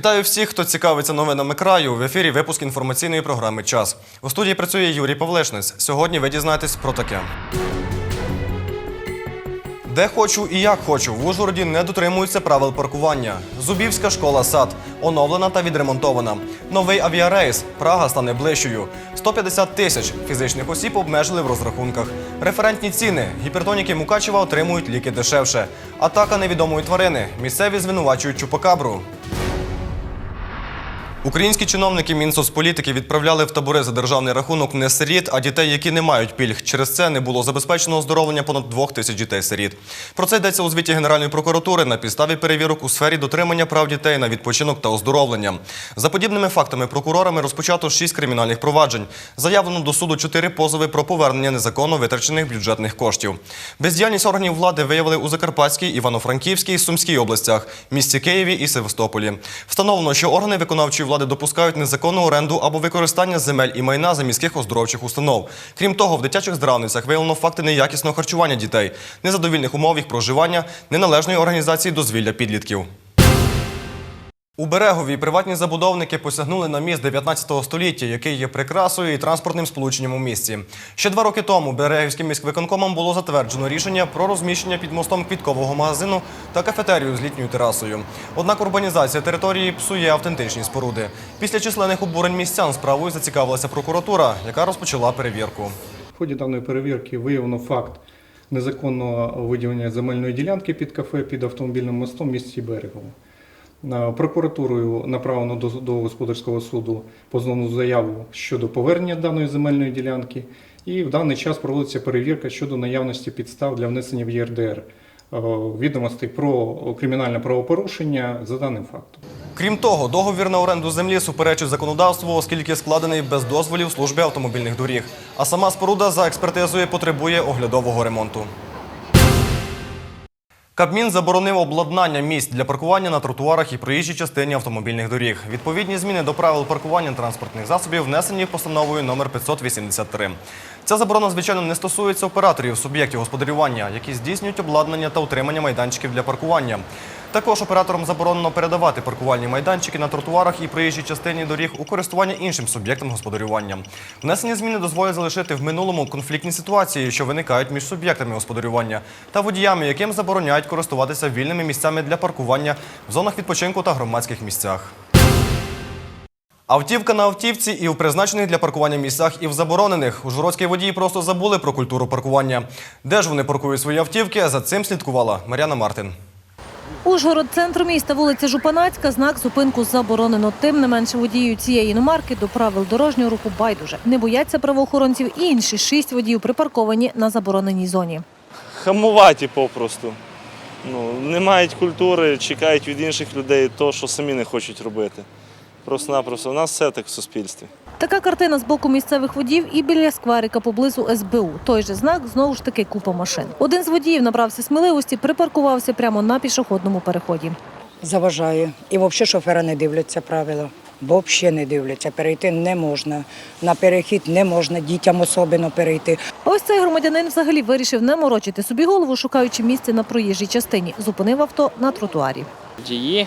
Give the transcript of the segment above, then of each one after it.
Вітаю всіх, хто цікавиться новинами краю. В ефірі випуск інформаційної програми Час. У студії працює Юрій Павлишнець. Сьогодні ви дізнаєтесь про таке. Де хочу і як хочу, в Ужгороді не дотримуються правил паркування. Зубівська школа сад оновлена та відремонтована. Новий авіарейс. Прага стане ближчою. 150 тисяч фізичних осіб обмежили в розрахунках. Референтні ціни. Гіпертоніки Мукачева отримують ліки дешевше. Атака невідомої тварини. Місцеві звинувачують чупакабру. Українські чиновники Мінсоцполітики відправляли в табори за державний рахунок не сиріт, а дітей, які не мають пільг. Через це не було забезпечено оздоровлення понад двох тисяч дітей-сиріт. Про це йдеться у звіті Генеральної прокуратури на підставі перевірок у сфері дотримання прав дітей на відпочинок та оздоровлення. За подібними фактами прокурорами розпочато шість кримінальних проваджень. Заявлено до суду чотири позови про повернення незаконно витрачених бюджетних коштів. Бездіяльність органів влади виявили у Закарпатській, Івано-Франківській, Сумській областях, місті Києві і Севастополі. Встановлено, що органи виконавчої влади допускають незаконну оренду або використання земель і майна за міських оздоровчих установ. Крім того, в дитячих здравницях виявлено факти неякісного харчування дітей, незадовільних умов їх проживання, неналежної організації дозвілля підлітків. У Берегові приватні забудовники посягнули на міст 19 століття, який є прикрасою і транспортним сполученням у місті. Ще два роки тому Берегівським міськвиконкомом було затверджено рішення про розміщення під мостом квіткового магазину та кафетерію з літньою терасою. Однак урбанізація території псує автентичні споруди. Після численних обурень містян справою зацікавилася прокуратура, яка розпочала перевірку. В ході даної перевірки виявлено факт незаконного виділення земельної ділянки під кафе під автомобільним мостом в місті Берегово. На Прокуратурою направлено до, до господарського суду позовну заяву щодо повернення даної земельної ділянки, і в даний час проводиться перевірка щодо наявності підстав для внесення в ЄРДР е, відомостей про кримінальне правопорушення за даним фактом. Крім того, договір на оренду землі суперечить законодавству, оскільки складений без дозволів служби автомобільних доріг. А сама споруда за експертизою потребує оглядового ремонту. Кабмін заборонив обладнання місць для паркування на тротуарах і проїжджій частині автомобільних доріг. Відповідні зміни до правил паркування транспортних засобів внесені постановою номер 583. Ця заборона, звичайно, не стосується операторів суб'єктів господарювання, які здійснюють обладнання та утримання майданчиків для паркування. Також операторам заборонено передавати паркувальні майданчики на тротуарах і проїжджій частині доріг у користування іншим суб'єктам господарювання. Внесені зміни дозволять залишити в минулому конфліктні ситуації, що виникають між суб'єктами господарювання та водіями, яким забороняють користуватися вільними місцями для паркування в зонах відпочинку та громадських місцях. Автівка на автівці і в призначених для паркування місцях, і в заборонених. Ужгородські водії просто забули про культуру паркування. Де ж вони паркують свої автівки? За цим слідкувала Мар'яна Мартин. Ужгород, центр міста, вулиця Жупанацька, знак зупинку заборонено. Тим не менше водію цієї іномарки до правил дорожнього руху байдуже. Не бояться правоохоронців і інші шість водіїв припарковані на забороненій зоні. хамуваті попросту. Ну, не мають культури, чекають від інших людей того, що самі не хочуть робити. Просто-напросто. У нас все так в суспільстві. Така картина з боку місцевих водіїв і біля скверика поблизу СБУ. Той же знак знову ж таки купа машин. Один з водіїв набрався сміливості, припаркувався прямо на пішохідному переході. заважає. І взагалі шофера не дивляться правила. Бо взагалі не дивляться. Перейти не можна. На перехід не можна, дітям особливо перейти. Ось цей громадянин взагалі вирішив не морочити собі голову, шукаючи місце на проїжджій частині. Зупинив авто на тротуарі. Водії.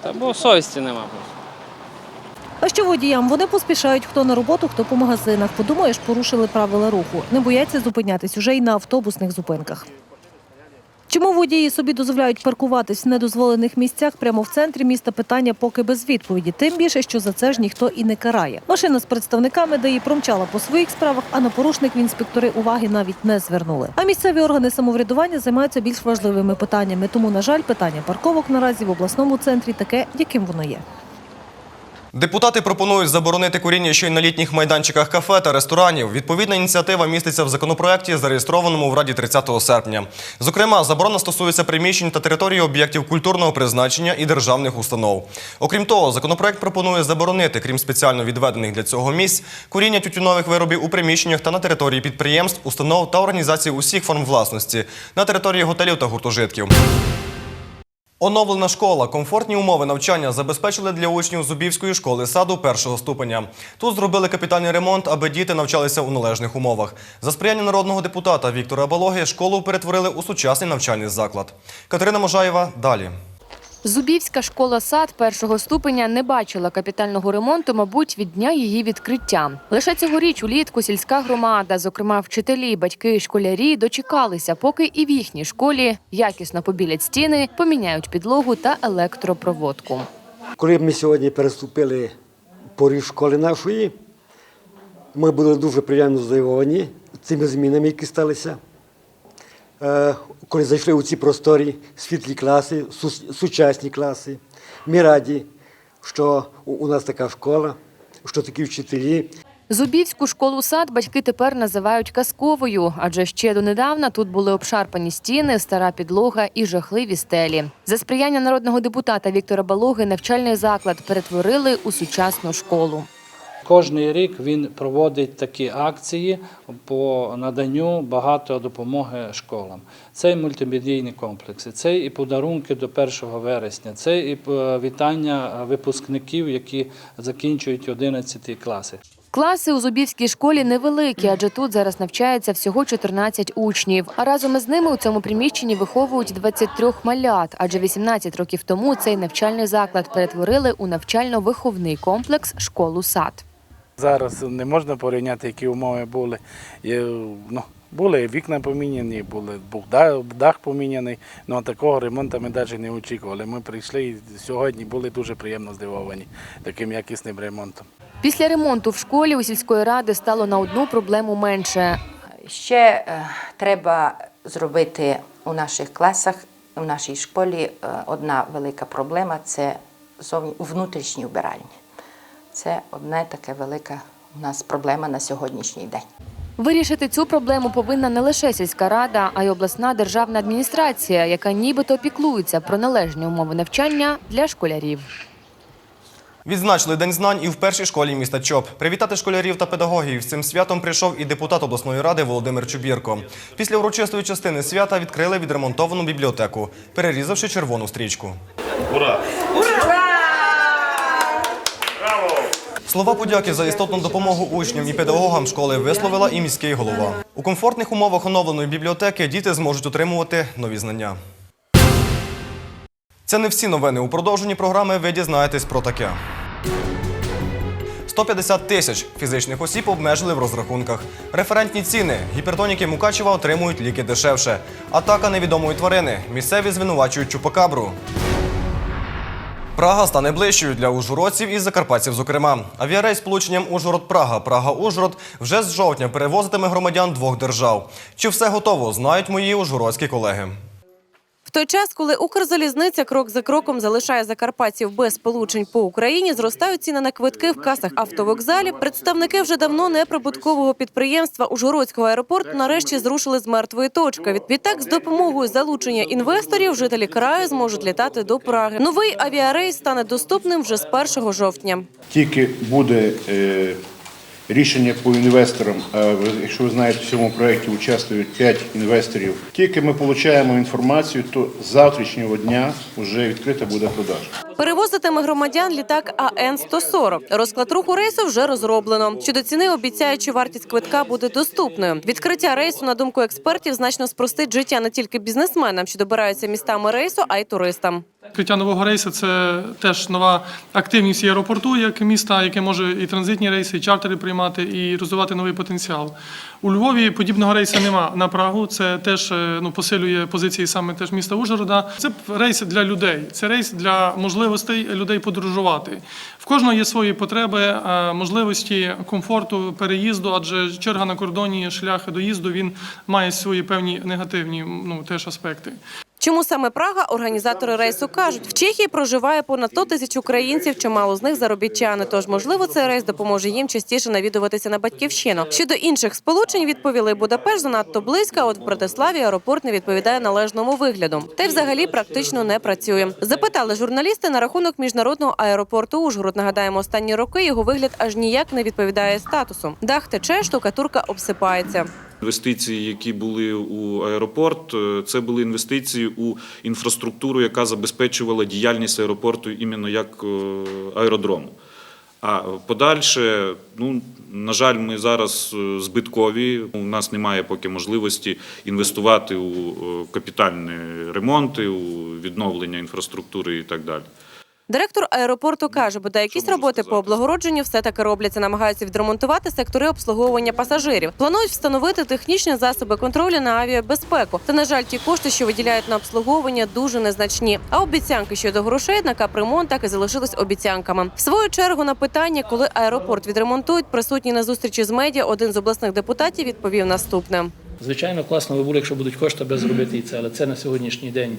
Та бо совісті нема просто. А що водіям? Вони поспішають хто на роботу, хто по магазинах. Подумаєш, порушили правила руху. Не бояться зупинятись уже й на автобусних зупинках. Чому водії собі дозволяють паркуватись в недозволених місцях прямо в центрі міста? Питання поки без відповіді. Тим більше, що за це ж ніхто і не карає. Машина з представниками ДАІ промчала по своїх справах, а на порушників інспектори уваги навіть не звернули. А місцеві органи самоврядування займаються більш важливими питаннями. Тому, на жаль, питання парковок наразі в обласному центрі таке, яким воно є. Депутати пропонують заборонити куріння ще й на літніх майданчиках кафе та ресторанів. Відповідна ініціатива міститься в законопроекті, зареєстрованому в Раді 30 серпня. Зокрема, заборона стосується приміщень та території об'єктів культурного призначення і державних установ. Окрім того, законопроект пропонує заборонити, крім спеціально відведених для цього місць, куріння тютюнових виробів у приміщеннях та на території підприємств, установ та організацій усіх форм власності, на території готелів та гуртожитків. Оновлена школа, комфортні умови навчання забезпечили для учнів Зубівської школи саду першого ступеня. Тут зробили капітальний ремонт, аби діти навчалися у належних умовах. За сприяння народного депутата Віктора Балоги школу перетворили у сучасний навчальний заклад. Катерина Можаєва далі. Зубівська школа сад першого ступеня не бачила капітального ремонту, мабуть, від дня її відкриття. Лише цьогоріч улітку сільська громада, зокрема вчителі, батьки школярі, дочекалися, поки і в їхній школі якісно побілять стіни, поміняють підлогу та електропроводку. Коли ми сьогодні переступили поріг школи нашої, ми були дуже приємно здивовані цими змінами, які сталися. Е, Коли зайшли у ці просторі світлі класи, сучасні класи, ми раді, що у- нас така школа, що такі вчителі. Зубівську школу сад батьки тепер називають казковою, адже ще донедавна тут були обшарпані стіни, стара підлога і жахливі стелі. За сприяння народного депутата Віктора Балоги навчальний заклад перетворили у сучасну школу. Кожний рік він проводить такі акції по наданню багато допомоги школам. Це і мультимедійні комплекси, це і подарунки до 1 вересня, це і е, вітання випускників, які закінчують 11 класи. Класи у Зубівській школі невеликі, адже тут зараз навчається всього 14 учнів. А разом із ними у цьому приміщенні виховують 23 малят, адже 18 років тому цей навчальний заклад перетворили у навчально-виховний комплекс школу сад. Зараз не можна порівняти, які умови були. Є, ну, були вікна поміняні, були був дах, поміняний, але такого ремонту ми навіть не очікували. Ми прийшли і сьогодні були дуже приємно здивовані таким якісним ремонтом. Після ремонту в школі у сільської ради стало на одну проблему менше. Ще е, треба зробити у наших класах, у нашій школі е, одна велика проблема це зовні внутрішні вбиральні. Це одна така велика у нас проблема на сьогоднішній день. Вирішити цю проблему повинна не лише сільська рада, а й обласна державна адміністрація, яка нібито піклується про належні умови навчання для школярів. Відзначили День знань і в першій школі міста Чоп. Привітати школярів та педагогів з цим святом прийшов і депутат обласної ради Володимир Чубірко. Після урочистої частини свята відкрили відремонтовану бібліотеку, перерізавши червону стрічку. Слова подяки за істотну допомогу учням і педагогам школи висловила і міський голова. У комфортних умовах оновленої бібліотеки діти зможуть отримувати нові знання. Це не всі новини. У продовженні програми ви дізнаєтесь про таке. 150 тисяч фізичних осіб обмежили в розрахунках. Референтні ціни. Гіпертоніки Мукачева отримують ліки дешевше. Атака невідомої тварини. Місцеві звинувачують чупакабру. Прага стане ближчою для ужгородців і закарпатців, зокрема. Авіарейс з полученням Ужгород-Прага, Прага-Ужгород вже з жовтня перевозитиме громадян двох держав. Чи все готово, знають мої ужгородські колеги. Той час, коли Укрзалізниця крок за кроком залишає закарпатців без сполучень по Україні, зростають ціни на квитки в касах автовокзалів. Представники вже давно неприбуткового підприємства Ужгородського аеропорту нарешті зрушили з мертвої точки. Відтак, з допомогою залучення інвесторів, жителі краю зможуть літати до Праги. Новий авіарейс стане доступним вже з 1 жовтня. Тільки буде е, рішення по інвесторам. Якщо ви знаєте, в цьому проєкті участвують 5 інвесторів. Тільки ми отримуємо інформацію, то з завтрашнього дня вже відкрита буде продажа. Перевозитиме громадян літак АН 140 Розклад руху рейсу вже розроблено. Щодо ціни обіцяють, що вартість квитка буде доступною. Відкриття рейсу, на думку експертів, значно спростить життя не тільки бізнесменам, що добираються містами рейсу, а й туристам. Відкриття нового рейсу це теж нова активність і аеропорту як міста, яке може і транзитні рейси, і чартери приймати, і розвивати новий потенціал. У Львові подібного рейсу нема на Прагу. Це теж е, ну, посилює позиції саме теж міста Ужгорода. Це рейс для людей. Це рейс для можливостей людей подорожувати. В кожного є свої потреби, е, можливості комфорту переїзду, адже черга на кордоні, шлях доїзду він має свої певні негативні ну, теж аспекти. Чому саме Прага? Організатори рейсу кажуть, в Чехії проживає понад 100 тисяч українців, чимало з них заробітчани. Тож, можливо, цей рейс допоможе їм частіше навідуватися на батьківщину. Щодо інших сполучень, відповіли Будапешт занадто близько. а От в Братиславі аеропорт не відповідає належному вигляду. Та й взагалі практично не працює. Запитали журналісти на рахунок міжнародного аеропорту Ужгород. Нагадаємо, останні роки його вигляд аж ніяк не відповідає статусу. Дах тече, штукатурка обсипається. Інвестиції, які були у аеропорт, е, це були інвестиції у інфраструктуру, яка забезпечувала діяльність аеропорту іменно як е, аеродрому. А подальше, ну на жаль, ми зараз е, збиткові. У нас немає поки можливості інвестувати у капітальні ремонти, у відновлення інфраструктури і так далі. Директор аеропорту каже, бодай якісь роботи по облагородженню все таки робляться, намагаються відремонтувати сектори обслуговування пасажирів. Планують встановити технічні засоби контролю на авіабезпеку. Та на жаль, ті кошти, що виділяють на обслуговування, дуже незначні. А обіцянки щодо грошей на капремонт так і залишились обіцянками. В свою чергу на питання, коли аеропорт відремонтують, присутній на зустрічі з медіа один з обласних депутатів відповів наступне. Звичайно, класно би було, якщо будуть кошти, аби зробити і це, але це на сьогоднішній день.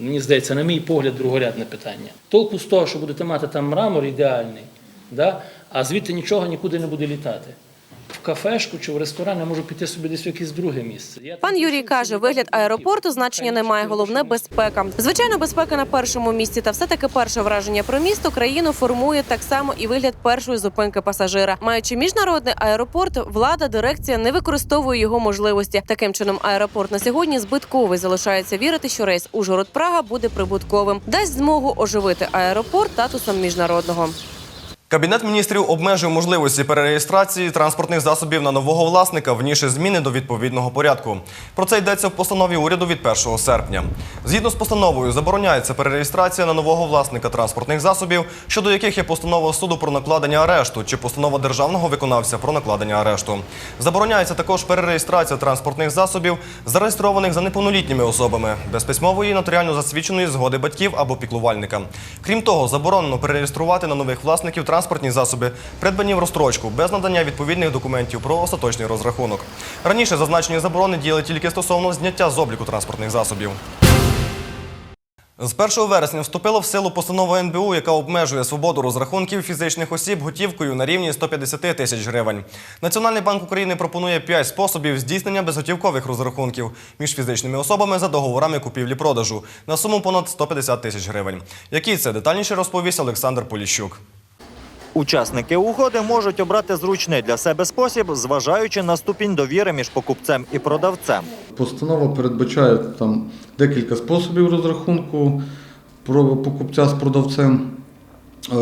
Мені здається, на мій погляд, другорядне питання. Толку з того, що будете мати там мрамор ідеальний, да? а звідти нічого нікуди не буде літати. Кафешку чи в ресторан я можу піти собі десь в якесь друге місце. Я Пан Юрій каже, вигляд аеропорту значення немає. Головне безпека. Звичайно, безпека на першому місці. Та все таки перше враження про місто країну формує так само і вигляд першої зупинки пасажира. Маючи міжнародний аеропорт, влада, дирекція не використовує його можливості. Таким чином, аеропорт на сьогодні збитковий. Залишається вірити, що рейс Ужгород Прага буде прибутковим. Дасть змогу оживити аеропорт статусом міжнародного. Кабінет міністрів обмежив можливості перереєстрації транспортних засобів на нового власника, вніше зміни до відповідного порядку. Про це йдеться в постанові уряду від 1 серпня. Згідно з постановою, забороняється перереєстрація на нового власника транспортних засобів, щодо яких є постанова суду про накладення арешту чи постанова державного виконавця про накладення арешту. Забороняється також перереєстрація транспортних засобів, зареєстрованих за неповнолітніми особами, без письмової нотаріально засвідченої згоди батьків або піклувальника. Крім того, заборонено перереєструвати на нових власників транспортні засоби, придбані в розстрочку, без надання відповідних документів про остаточний розрахунок. Раніше зазначені заборони діяли тільки стосовно зняття з обліку транспортних засобів. З 1 вересня вступила в силу постанова НБУ, яка обмежує свободу розрахунків фізичних осіб готівкою на рівні 150 тисяч гривень. Національний банк України пропонує 5 способів здійснення безготівкових розрахунків між фізичними особами за договорами купівлі-продажу на суму понад 150 тисяч гривень. Які це детальніше розповість Олександр Поліщук. Учасники угоди можуть обрати зручний для себе спосіб, зважаючи на ступінь довіри між покупцем і продавцем. Постанова передбачає там декілька способів розрахунку покупця з продавцем. Е,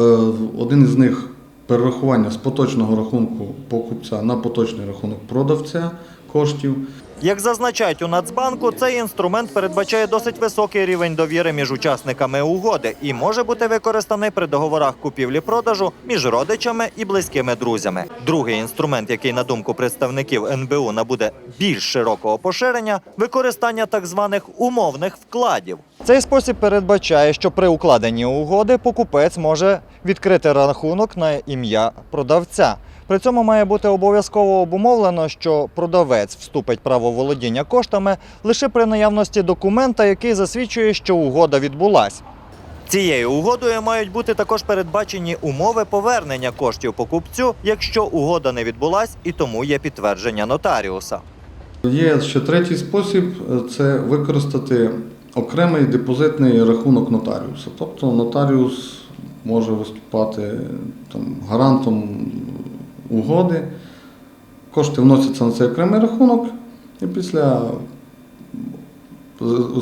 Один із них перерахування з поточного рахунку покупця на поточний рахунок продавця коштів. Як зазначають у Нацбанку, цей інструмент передбачає досить високий рівень довіри між учасниками угоди і може бути використаний при договорах купівлі-продажу між родичами і близькими друзями. Другий інструмент, який на думку представників НБУ набуде більш широкого поширення, використання так званих умовних вкладів. Цей спосіб передбачає, що при укладенні угоди покупець може відкрити рахунок на ім'я продавця. При цьому має бути обов'язково обумовлено, що продавець вступить право володіння коштами лише при наявності документа, який засвідчує, що угода відбулась. Цією угодою мають бути також передбачені умови повернення коштів покупцю, якщо угода не відбулась і тому є підтвердження нотаріуса. Є ще третій спосіб це використати окремий депозитний рахунок нотаріуса. Тобто нотаріус може виступати там, гарантом угоди. Кошти вносяться на цей окремий рахунок, і після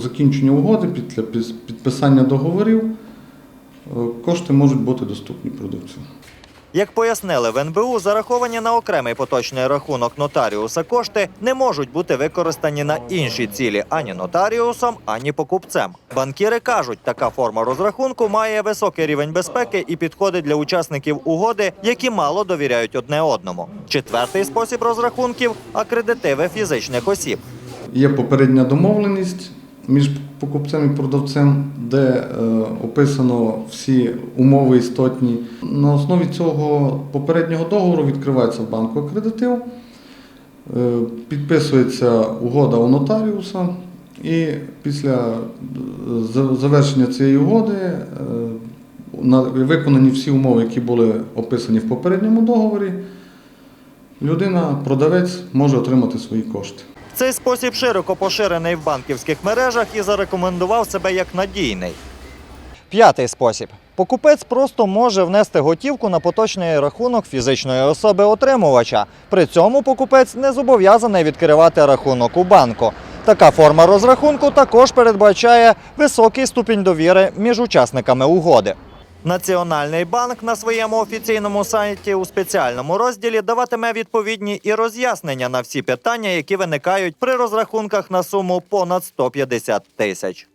закінчення угоди, після підписання договорів, е, кошти можуть бути доступні продавцю. Як пояснили в НБУ, зараховані на окремий поточний рахунок нотаріуса кошти не можуть бути використані на інші цілі ані нотаріусом, ані покупцем. Банкіри кажуть, така форма розрахунку має високий рівень безпеки і підходить для учасників угоди, які мало довіряють одне одному. Четвертий спосіб розрахунків акредитиви фізичних осіб. Є попередня домовленість між покупцем і продавцем, де е, описано всі умови істотні. На основі цього попереднього договору відкривається в банку акредитив, е, підписується угода у нотаріуса, і після е, завершення цієї угоди на- виконані всі умови, які були описані в попередньому договорі, людина, продавець може отримати свої кошти. Цей спосіб широко поширений в банківських мережах і зарекомендував себе як надійний. П'ятий спосіб. Покупець просто може внести готівку на поточний рахунок фізичної особи отримувача. При цьому покупець не зобов'язаний відкривати рахунок у банку. Така форма розрахунку також передбачає високий ступінь довіри між учасниками угоди. Національний банк на своєму офіційному сайті у спеціальному розділі даватиме відповідні і роз'яснення на всі питання, які виникають при розрахунках на суму понад 150 тисяч.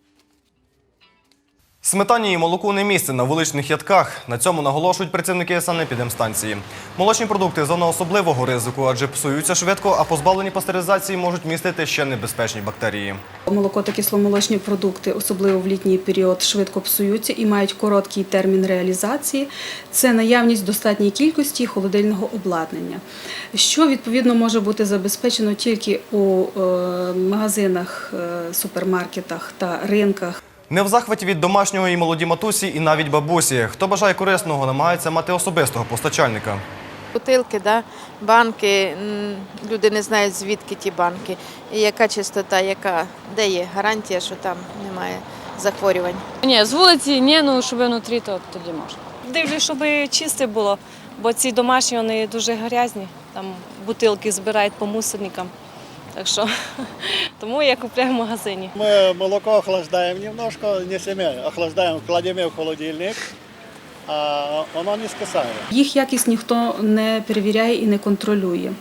Сметані і молоку не місце на вуличних ядках. На цьому наголошують працівники санепідемстанції. Молочні продукти зона особливого ризику, адже псуються швидко, а позбавлені пастеризації можуть містити ще небезпечні бактерії. Молоко та кисломолочні продукти, особливо в літній період, швидко псуються і мають короткий термін реалізації. Це наявність достатньої кількості холодильного обладнання, що відповідно може бути забезпечено тільки у е, магазинах, е, супермаркетах та ринках. Не в захваті від домашнього і молоді матусі, і навіть бабусі. Хто бажає корисного, намагається мати особистого постачальника. Бутилки, да, банки, люди не знають, звідки ті банки, і яка чистота, яка, де є гарантія, що там немає захворювань. Ні, з вулиці ні, ну щоб внутрі, то тоді можна. Дивлюсь, щоб чисте було, бо ці домашні вони дуже грязні, там бутилки збирають по мусорникам. Так що тому я купляю в магазині. Ми молоко охлаждаємо немножко, не сім'я, охлаждаємо, кладемо в холодильник, а оно не скисає. Їх якість ніхто не перевіряє і не контролює.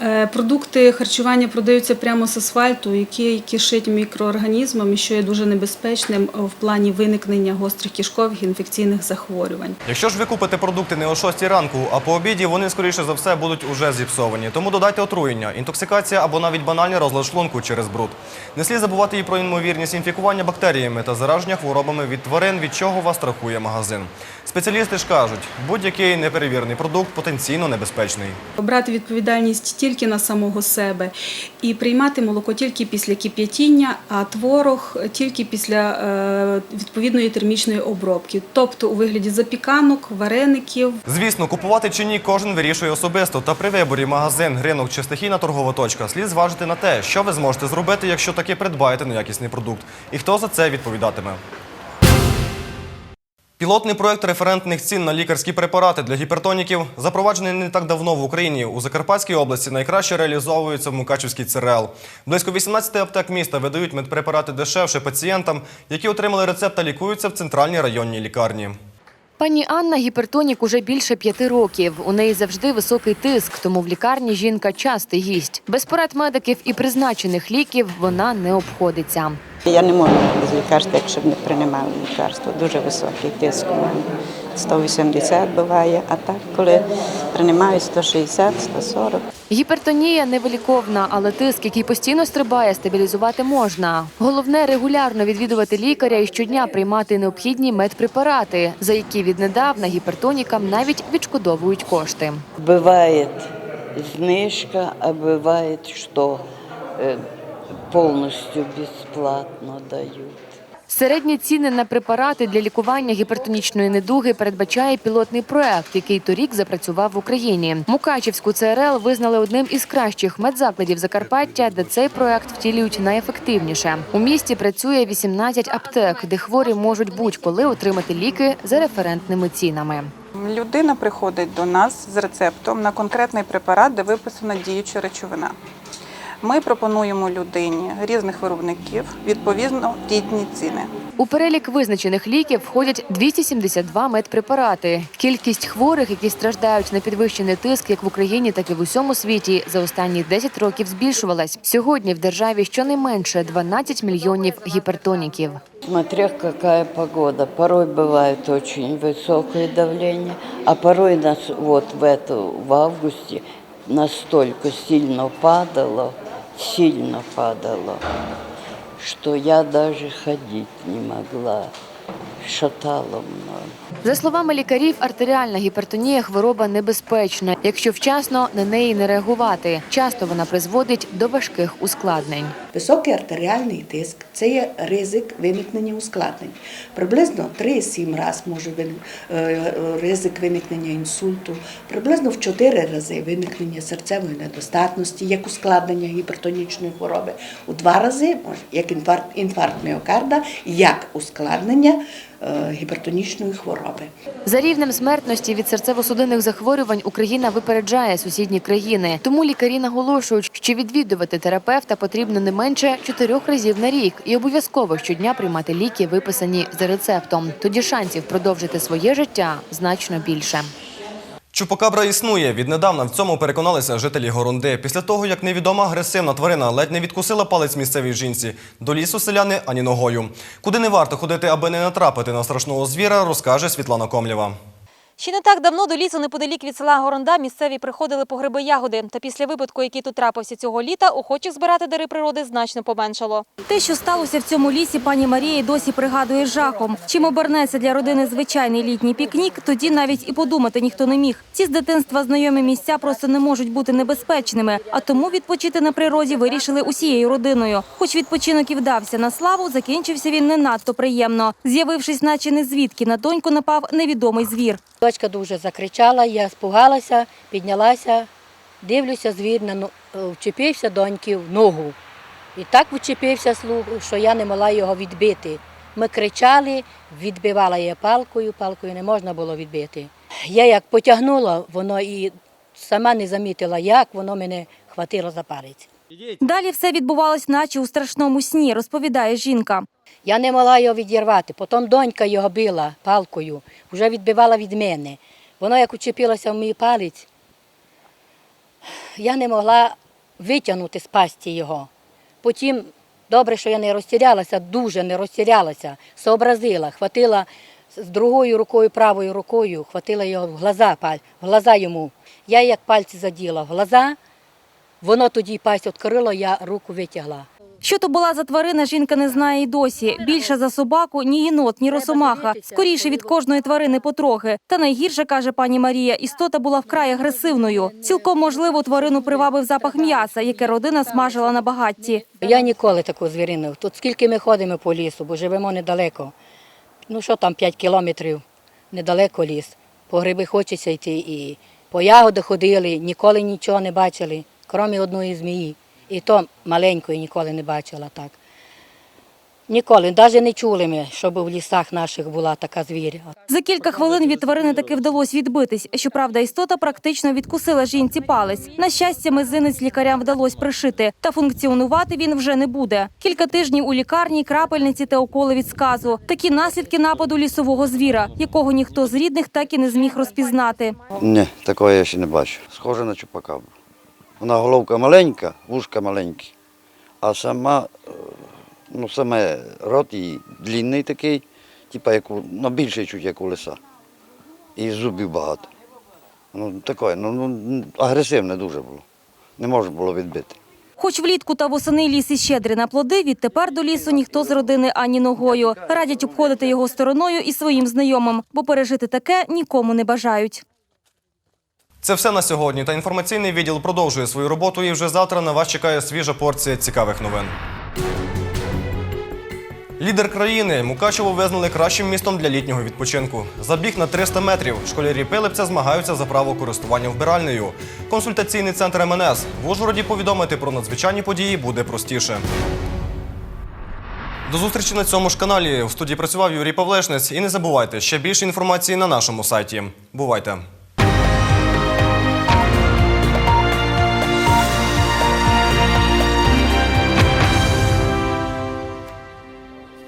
Е, Продукти харчування продаються прямо з асфальту, який кишить мікроорганізмами, що є дуже небезпечним в плані виникнення гострих кишкових інфекційних захворювань. Якщо ж ви купите продукти не о 6 ранку, а по обіді, вони скоріше за все будуть уже зіпсовані. Тому додайте отруєння, інтоксикація або навіть банальний розлад шлунку через бруд. Не слід забувати і про ймовірність інфікування бактеріями та зараження хворобами від тварин, від чого вас страхує магазин. Спеціалісти ж кажуть, будь-який неперевірений продукт потенційно небезпечний. Брати відповідальність тільки на самого себе і приймати молоко тільки після кип'ятіння, а творог тільки після е, відповідної термічної обробки, тобто у вигляді запіканок, вареників. Звісно, купувати чи ні, кожен вирішує особисто. Та при виборі магазин, ринок чи стихійна торгова точка слід зважити на те, що ви зможете зробити, якщо таки придбаєте неякісний продукт, і хто за це відповідатиме. Пілотний проект референтних цін на лікарські препарати для гіпертоніків запроваджений не так давно в Україні. У Закарпатській області найкраще реалізовується в Мукачівській ЦРЛ. Близько 18 аптек міста видають медпрепарати дешевше пацієнтам, які отримали рецепт та лікуються в центральній районній лікарні. Пані Анна гіпертонік уже більше п'яти років. У неї завжди високий тиск, тому в лікарні жінка частий гість. Без порад медиків і призначених ліків вона не обходиться. Я не можу без лікарства, якщо б не приймала лікарство. Дуже високий тиск у мене. 180 буває, а так, коли приймаю 160, 140. Гіпертонія невиліковна, але тиск, який постійно стрибає, стабілізувати можна. Головне регулярно відвідувати лікаря і щодня приймати необхідні медпрепарати, за які віднедавна гіпертонікам навіть відшкодовують кошти. Бывает знижка, а бывает, что э, полностью бесплатно дают. Середні ціни на препарати для лікування гіпертонічної недуги передбачає пілотний проект, який торік запрацював в Україні. Мукачівську ЦРЛ визнали одним із кращих медзакладів Закарпаття, де цей проект втілюють найефективніше. У місті працює 18 аптек, де хворі можуть будь-коли отримати ліки за референтними цінами. Людина приходить до нас з рецептом на конкретний препарат, де виписана діюча речовина. Ми пропонуємо людині різних виробників відповідно рідні ціни. У перелік визначених ліків входять 272 медпрепарати. Кількість хворих, які страждають на підвищений тиск, як в Україні, так і в усьому світі, за останні 10 років збільшувалась. Сьогодні в державі щонайменше 12 мільйонів гіпертоніків. Смотря какая погода. Порой бывает очень высокое давление, а порой нас вот в эту в августе настолько сильно падало, сильно падало, что я даже ходить не могла. Шатало мною. За словами лікарів, артеріальна гіпертонія хвороба небезпечна, якщо вчасно на неї не реагувати. Часто вона призводить до важких ускладнень. Високий артеріальний тиск це є ризик виникнення ускладнень. Приблизно 3-7 разів може вин- е, ризик виникнення інсульту, приблизно в 4 рази виникнення серцевої недостатності, як ускладнення гіпертонічної хвороби, у 2 рази як інфаркт, інфаркт міокарда, як ускладнення е, гіпертонічної хвороби. За рівнем смертності від серцево-судинних захворювань Україна випереджає сусідні країни. Тому лікарі наголошують, що відвідувати терапевта потрібно не менше чотирьох разів на рік і обов'язково щодня приймати ліки, виписані за рецептом. Тоді шансів продовжити своє життя значно більше. Чупакабра існує. Віднедавна в цьому переконалися жителі Горунди. Після того, як невідома агресивна тварина ледь не відкусила палець місцевій жінці, до лісу селяни ані ногою. Куди не варто ходити, аби не натрапити на страшного звіра, розкаже Світлана Комлєва. Ще не так давно до лісу неподалік від села Горонда місцеві приходили по гриби ягоди. Та після випадку, який тут трапився цього літа, охочих збирати дари природи значно поменшало. Те, що сталося в цьому лісі, пані Марія досі пригадує жахом. Чим обернеться для родини звичайний літній пікнік, тоді навіть і подумати ніхто не міг. Ці з дитинства знайомі місця просто не можуть бути небезпечними, а тому відпочити на природі вирішили усією родиною. Хоч відпочинок і вдався на славу, закінчився він не надто приємно. З'явившись, наче не звідки, на доньку напав невідомий звір. Дочка дуже закричала, я спугалася, піднялася, дивлюся, звір на е, вчепився доньки в ногу. І так вчепився слух, що я не могла його відбити. Ми кричали, відбивала я палкою, палкою не можна було відбити. Я як потягнула, воно і сама не замітила, як воно мене хватило за палець. Далі все відбувалось, наче у страшному сні, розповідає жінка. Я не могла його відірвати. Потім донька його била палкою, вже відбивала від мене. Воно як учепилося в мій палець, я не могла витягнути з пасті його. Потім, добре, що я не розтірялася, дуже не розтірялася, сообразила, хватила з другою рукою, правою рукою, хватила його в глаза, в глаза йому. Я як пальці заділа в глаза, воно тоді пасть відкрило, я руку витягла. Що то була за тварина, жінка не знає і досі. Більше за собаку ні єнот, ні росомаха. Скоріше від кожної тварини потрохи. Та найгірше, каже пані Марія, істота була вкрай агресивною. Цілком можливо, тварину привабив запах м'яса, яке родина смажила на багатті. Я ніколи таку звірину. Тут скільки ми ходимо по лісу, бо живемо недалеко. Ну що там 5 кілометрів, недалеко ліс. По гриби хочеться йти і по ягоди ходили, ніколи нічого не бачили, крім одної змії. І то маленької ніколи не бачила так. Ніколи, навіть не чули ми, щоб в лісах наших була така звіря. За кілька хвилин від тварини таки вдалося відбитись. Щоправда, істота практично відкусила жінці палець. На щастя, мизинець лікарям вдалося пришити, та функціонувати він вже не буде. Кілька тижнів у лікарні, крапельниці та уколи від сказу. Такі наслідки нападу лісового звіра, якого ніхто з рідних так і не зміг розпізнати. Ні, такого я ще не бачу. Схоже на чупакабру. Вона головка маленька, вушка маленькі, а сама, ну саме рот її длинний такий, типа як у, ну, більший чуть, як у лиса. І зубів багато. Ну, таке, ну, ну, агресивне дуже було. Не можна було відбити. Хоч влітку та восени ліс і щедрий на плоди, відтепер до лісу ніхто з родини ані ногою. Радять обходити його стороною і своїм знайомим, бо пережити таке нікому не бажають. Це все на сьогодні. Та інформаційний відділ продовжує свою роботу. І вже завтра на вас чекає свіжа порція цікавих новин. Лідер країни Мукачево визнали кращим містом для літнього відпочинку. Забіг на 300 метрів. Школярі Пилипця змагаються за право користування вбиральнею. Консультаційний центр МНС в Ужгороді повідомити про надзвичайні події буде простіше. До зустрічі на цьому ж каналі. В студії працював Юрій Павлешнець. І не забувайте, ще більше інформації на нашому сайті. Бувайте!